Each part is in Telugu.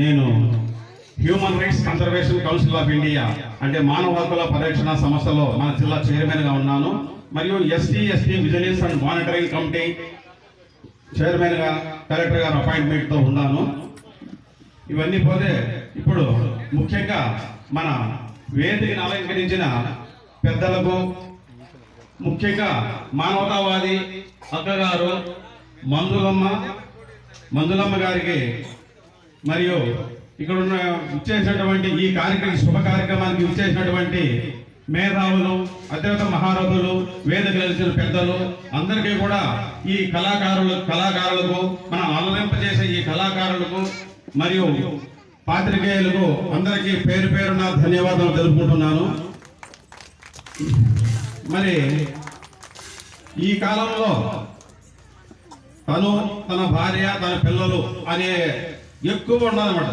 నేను human rights conservation council of India అంటే మానవ హక్కుల పరిరక్షణ సంస్థలో మన జిల్లా చైర్మన్గా ఉన్నాను. మరియు ST ST vigilance and monitoring committee చైర్మన్గా కలెక్టర్ గారు అపాయింట్మెంట్తో ఉన్నాను. ఇవన్నీ పోతే ఇప్పుడు ముఖ్యంగా మన వేదికను అలంకరించిన పెద్దలకు ముఖ్యంగా మానవతావాది అక్కగారు మందులమ్మ మందులమ్మ గారికి మరియు ఇక్కడ ఉన్న ఇచ్చేసినటువంటి ఈ కార్యక్రమం శుభ కార్యక్రమానికి ఇచ్చేసినటువంటి మేధావులు అత్యంత మహారథులు వేద గెలిచిన పెద్దలు అందరికీ కూడా ఈ కళాకారులు కళాకారులకు మనం అలరింపజేసే ఈ కళాకారులకు మరియు పాత్రికేయులకు అందరికీ పేరు పేరున ధన్యవాదాలు తెలుపుకుంటున్నాను. మరి ఈ కాలంలో తను తన భార్య తన పిల్లలు అనే ఎక్కువ ఉన్నదన్నమాట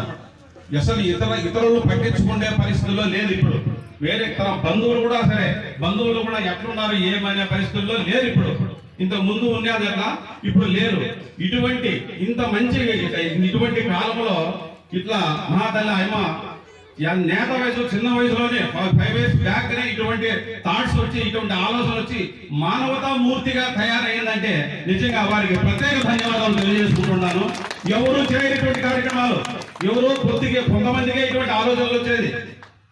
అసలు ఇతర ఇతరులు పట్టించుకునే పరిస్థితుల్లో లేదు ఇప్పుడు. వేరే తన బంధువులు కూడా సరే బంధువులు కూడా ఎట్లున్నారు ఏమనే పరిస్థితుల్లో లేరు ఇప్పుడు. ఇంత ముందు ఉండేది కదా ఇప్పుడు లేరు. ఇటువంటి ఇంత మంచి ఇటువంటి కాలంలో ఇట్లా మహాతల్లి ఆయమ నేత వయసు చిన్న వయసులోనే ఫైవ్ ఇయర్స్ బ్యాక్ నే ఇటువంటి థాట్స్ వచ్చి ఇటువంటి ఆలోచనలు వచ్చి మానవతా మూర్తిగా తయారైందంటే నిజంగా వారికి ప్రత్యేక ధన్యవాదాలు తెలియజేసుకుంటున్నాను. ఎవరు చేయనటువంటి కార్యక్రమాలు ఎవరు కొద్దిగా కొంతమందికే ఇటువంటి ఆలోచనలు వచ్చేది.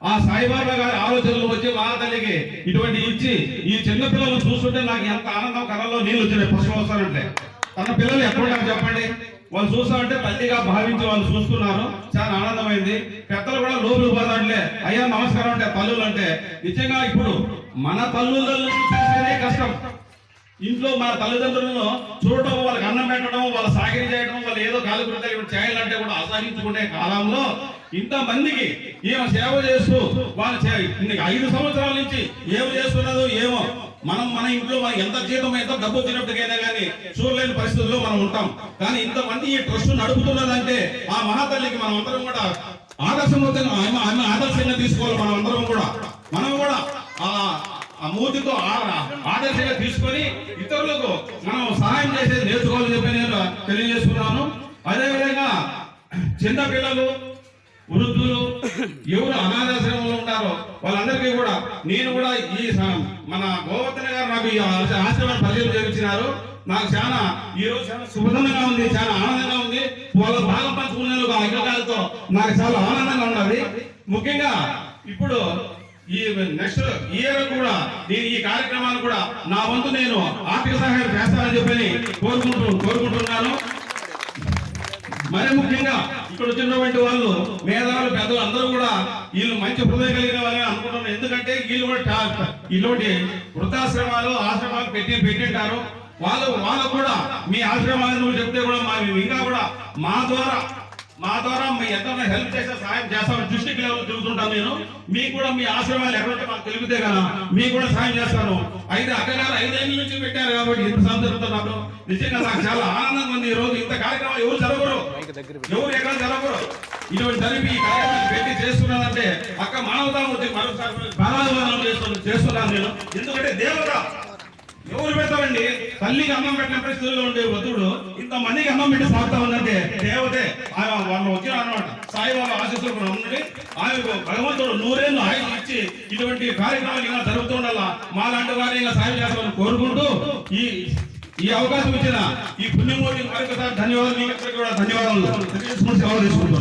ఆ సాయిబాబా గారి ఆలోచనలు వచ్చి మా తల్లికి ఇటువంటి ఇచ్చి ఈ చిన్న పిల్లలు చూస్తుంటే నాకు ఎంత ఆనందం కళలో నీళ్ళు వచ్చినాయి. ఫస్ట్ వస్తానంటే. తన పిల్లలు నాకు చెప్పండి? వాళ్ళు చూస్తా ఉంటే తల్లిగా భావించి వాళ్ళు చూసుకున్నారు చాలా ఆనందమైంది. పెద్దలు కూడా లోపలికి పోతాంటే అయ్యా నమస్కారం అంటే తల్లులు అంటే. నిజంగా ఇప్పుడు మన తల్లులను చూసేదే కష్టం. ఇంట్లో మన తల్లిదండ్రులను చూడటం వాళ్ళకి అన్నం పెట్టడం వాళ్ళ సాగిరి చేయడం వాళ్ళు ఏదో కాలుకృతాలు చేయాలంటే కూడా అసహించుకునే కాలంలో ఇంతమందికి ఏమో ఈమె సేవ చేస్తూ వాళ్ళు చే- ఐదు సంవత్సరాల నుంచి ఏమి చేస్తున్నదో ఏమో మనం మన ఇంట్లో మనం ఎంత జీతం ఎంత డబ్బు వచ్చినప్పటికైనా కానీ చూడలేని పరిస్థితుల్లో మనం ఉంటాం. కానీ ఇంతమంది ఈ ట్రస్ట్ నడుపుతున్నదంటే ఆ మహాతల్లికి మనం అందరం కూడా ఆదర్శంగా ఆమె ఆమె ఆదర్శంగా తీసుకోవాలి మనం అందరం కూడా. మనం కూడా ఆ ఆ మూర్తితో ఆ- ఆదర్శంగా తీసుకొని ఇతరులకు మనం సహాయం చేసేది నేర్చుకోవాలని చెప్పి నేను తెలియజేసుకున్నాను అదేవిధంగా చిన్న పిల్లలు వృద్ధులు ఎవరు అనాథాశ్రమంలో ఉంటారో వాళ్ళందరికీ కూడా నేను కూడా ఈ మన గోవర్ధన గారు నాకు ఈ ఆశ్రమాన్ని పరిచయం చేయించినారు. నాకు చాలా ఈ రోజు చాలా శుభదంగా ఉంది చాలా ఆనందంగా ఉంది. వాళ్ళ భాగం పంచుకునే ఆ అగ్రగాలతో నాకు చాలా ఆనందంగా ఉన్నది. ముఖ్యంగా ఇప్పుడు ఈ నెక్స్ట్ ఇయర్ కూడా నేను ఈ కార్యక్రమాలు కూడా నా వంతు నేను ఆర్థిక సహాయం చేస్తానని చెప్పని కోరుకుంటూ కోరుకుంటున్నాను. మరి ముఖ్యంగా ఇక్కడ వచ్చినటువంటి వాళ్ళు మేధావులు పెద్దలు అందరూ కూడా వీళ్ళు మంచి హృదయం కలిగిన వాళ్ళని అనుకుంటున్నారు. ఎందుకంటే వీళ్ళు కూడా ఇటువంటి వృద్ధాశ్రమాలు ఆశ్రమాలు పెట్టి పెట్టింటారు. వాళ్ళు వాళ్ళకు కూడా మీ ఆశ్రమాలను నువ్వు చెప్తే కూడా మా ఇంకా కూడా మా ద్వారా మా ద్వారా మీ ఎంతైనా హెల్ప్ చేసే సాయం చేస్తామని డిస్ట్రిక్ట్ లెవెల్ తిరుగుతుంటాను నేను. మీకు కూడా మీ ఆశ్రమాలు ఎక్కడంటే మాకు తెలిపితే కదా మీకు కూడా సాయం చేస్తాను. అయితే అక్కగారు ఐదేళ్ళ నుంచి పెట్టారు కాబట్టి ఇంత సందర్భంతో నాకు నిజంగా నాకు చాలా ఆనందంగా ఉంది. ఈ రోజు ఇంత కార్యక్రమం ఎవరు జరగరు. ఎవరు ఎక్కడ జరగరు ఇటువంటి జరిపి పెట్టి చేస్తున్నానంటే అక్క మానవతామూర్తి మరొకసారి ప్రాణాధివాదం చేస్తున్నాను చేస్తున్నాను నేను. ఎందుకంటే దేవత. ఎవరు పెడతామండి తల్లికి అన్నం పెట్టిన పరిస్థితుల్లో ఉండే వృద్ధుడు ఇంత మందికి అన్నం పెట్టి సాగుతా ఉందంటే దేవతే. ఆయన వాళ్ళు వచ్చిన అనమాట సాయిబాబా ఆశీస్సులు కూడా ఉన్నది ఆయన భగవంతుడు నూరేళ్ళు ఆయన ఇచ్చి ఇటువంటి కార్యక్రమాలు ఇలా జరుగుతుండాలా మా లాంటి వారిని ఇంకా సాయం చేస్తామని కోరుకుంటూ ఈ ఈ అవకాశం ఇచ్చిన ఈ పుణ్యమూర్తి మరొకసారి ధన్యవాదాలు. కూడా ధన్యవాదాలు. తెలియజేసుకుంటూ సెలవు తీసుకుంటాం